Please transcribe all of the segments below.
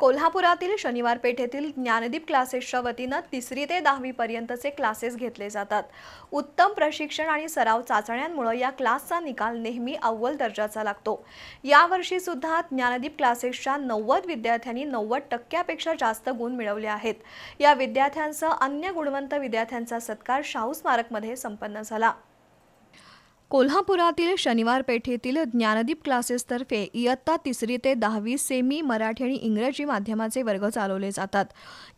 कोल्हापुरातील शनिवार पेठेतील ज्ञानदीप क्लासेसच्या वतीनं तिसरी ते दहावी पर्यंतचे क्लासेस घेतले जातात. उत्तम प्रशिक्षण आणि सराव चाचण्यांमुळे या क्लासचा निकाल नेहमी अव्वल दर्जाचा लागतो. यावर्षी सुद्धा ज्ञानदीप क्लासेसच्या नव्वद विद्यार्थ्यांनी नव्वद टक्क्यापेक्षा जास्त गुण मिळवले आहेत. या विद्यार्थ्यांसह अन्य गुणवंत विद्यार्थ्यांचा सत्कार शाहू स्मारकमध्ये संपन्न झाला. कोल्हापुरातील शनिवार पेठेतील ज्ञानदीप क्लासेसतर्फे इयत्ता तिसरी ते दहावी सेमी मराठी आणि इंग्रजी माध्यमाचे वर्ग चालवले जातात.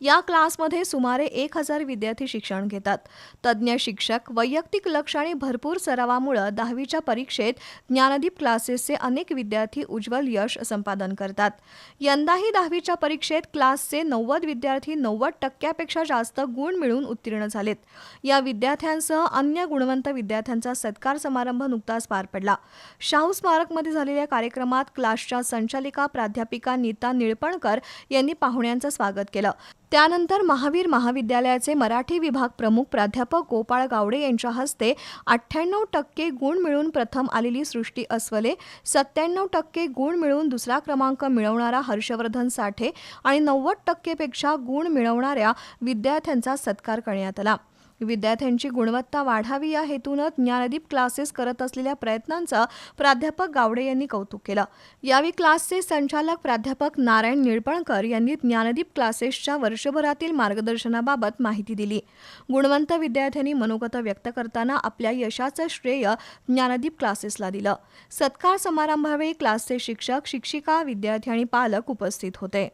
या क्लासमध्ये सुमारे एक हजार विद्यार्थी शिक्षण घेतात. तज्ज्ञ शिक्षक वैयक्तिक लक्ष आणि भरपूर सरावामुळं दहावीच्या परीक्षेत ज्ञानदीप क्लासेसचे अनेक विद्यार्थी उज्ज्वल यश संपादन करतात. यंदाही दहावीच्या परीक्षेत क्लासचे नव्वद विद्यार्थी नव्वद टक्क्यापेक्षा जास्त गुण मिळवून उत्तीर्ण झालेत. या विद्यार्थ्यांसह अन्य गुणवंत विद्यार्थ्यांचा सत्कार समारंभ नुकताच पार पडला. शाहू स्मारकमध्ये झालेल्या कार्यक्रमात क्लासच्या संचालिका प्राध्यापिका नीता निळपणकर यांनी पाहुण्यांचं स्वागत केलं. त्यानंतर महावीर महाविद्यालयाचे मराठी विभाग प्रमुख प्राध्यापक गोपाळ गावडे यांच्या हस्ते अठ्ठ्याण्णव टक्के गुण मिळून प्रथम आलेली सृष्टी अस्वले सत्त्याण्णव टक्के गुण मिळून दुसरा क्रमांक मिळवणारा हर्षवर्धन साठे आणि नव्वद टक्केपेक्षा गुण मिळवणाऱ्या विद्यार्थ्यांचा सत्कार करण्यात आला. विद्यार्थ्यांची गुणवत्ता वाढावी या हेतूनं ज्ञानदीप क्लासेस करत असलेल्या प्रयत्नांचं प्राध्यापक गावडे यांनी कौतुक केलं. यावेळी क्लासचे संचालक प्राध्यापक नारायण निळपणकर यांनी ज्ञानदीप क्लासेसच्या वर्षभरातील मार्गदर्शनाबाबत माहिती दिली. गुणवंत विद्यार्थ्यांनी मनोगत व्यक्त करताना आपल्या यशाचं श्रेय ज्ञानदीप क्लासेसला दिलं. सत्कार समारंभावेळी क्लासचे शिक्षक शिक्षिका विद्यार्थी आणि पालक उपस्थित होते.